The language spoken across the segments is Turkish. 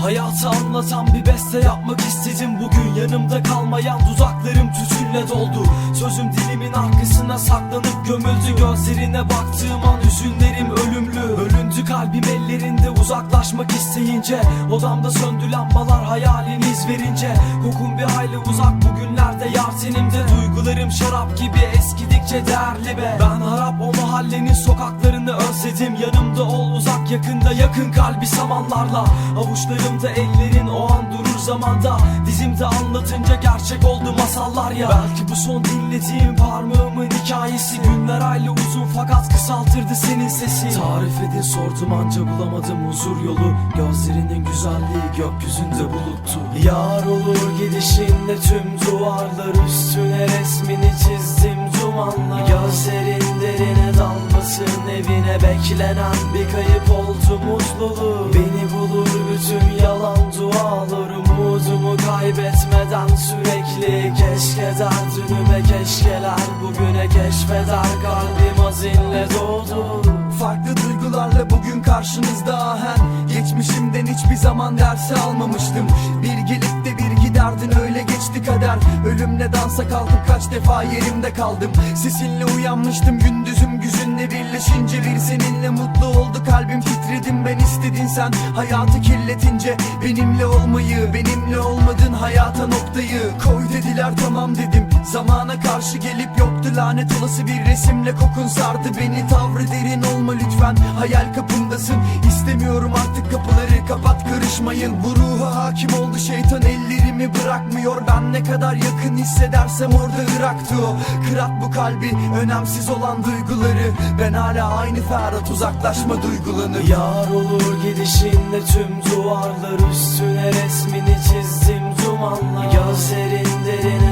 Hayatı anlatan bir beste yapmak istedim. Bugün Yanımda kalmayan dudaklarım tütünle doldu. Sözüm dilimin arkasına saklanıp gömüldü. Gözlerine baktığım an hüzünlerim ölümlü Bölündü kalbim ellerinde uzaklaşmak isteyince Odamda söndü lambalar hayaliniz verince. Kokun bir hayli uzak bugünlerde yar tenimde Duygularım şarap gibi eskidikçe değerli be. Ben harap o mahallenin sokaklarını özledim. Yanımda ol uzak yakında yakın kalbi samanlarla. Avuçlarımda ellerin o an durur zamanda Dizimde anlatınca gerçek oldu masallar ya Belki bu son dinlediğim parmağımın hikayesi Günler aylı uzun fakat kısaltırdı senin sesi Tarif edin sordum anca bulamadım huzur yolu Gözlerinin güzelliği gökyüzünde buluttu Yar olur gidişinle tüm duvarlar üstüne resmini çizdim dumanla Gözlerin derine dalmasın evine beklenen bir kayıp oldu mutluluğu Beni bulur bütün yalan kaybetmeden sürekli Keşke derdünüme keşkeler bugüne keşfeder kalbim azinle doğdu Farklı duygularla bugün karşınızda ahen Geçmişimden hiçbir zaman dersi almamıştım. Bir gelip de bir giderdin öyle geçti kader. Ölümle dansa kalkıp kaç defa yerimde kaldım. Sesinle uyanmıştım gündüzüm güzünle birleşince Bir seninle mutlu oldu. Kalbim titredim ben istedin sen. Hayatı kirletince benimle olmayı Benimle olmadın hayata noktayı Koy dediler tamam dedim. Zamana karşı gelip yoktu lanet olası bir resimle kokun sardı beni. Tavrı derin olma lütfen hayal kapındasın. İstemiyorum artık kapıları kapat karışmayın Bu ruha hakim oldu. Şeytan ellerimi bırakmıyor. Ben ne kadar yakın hissedersem orada Irak'tı o. Kırat bu kalbi önemsiz olan duyguları. Ben hala aynı Ferhat uzaklaşma duygulanır Yar olur gidişinle tüm duvarlar üstüne resmini çizdim dumanla Gözlerin derine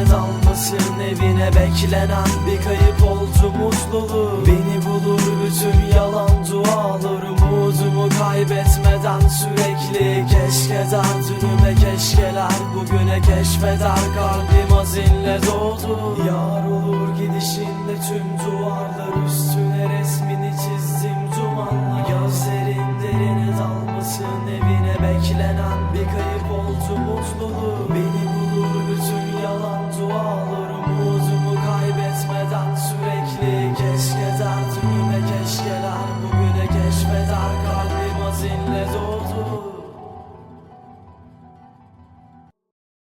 Varsın evine beklenen bir kayıp oldu mutluluğu Beni bulur bütün yalan dualar Umudumu kaybetmeden sürekli. Keşke der dünüme keşkeler Bugüne keşfeder. Kalbim hazinle doğdu Yar olur gidişinde tüm duvarlar üstüne resmini çizdim dumanla. Gözlerin derine dalmasın evine beklenen bir kayıp oldu mutluluğu Beni bulur bütün yalan dualar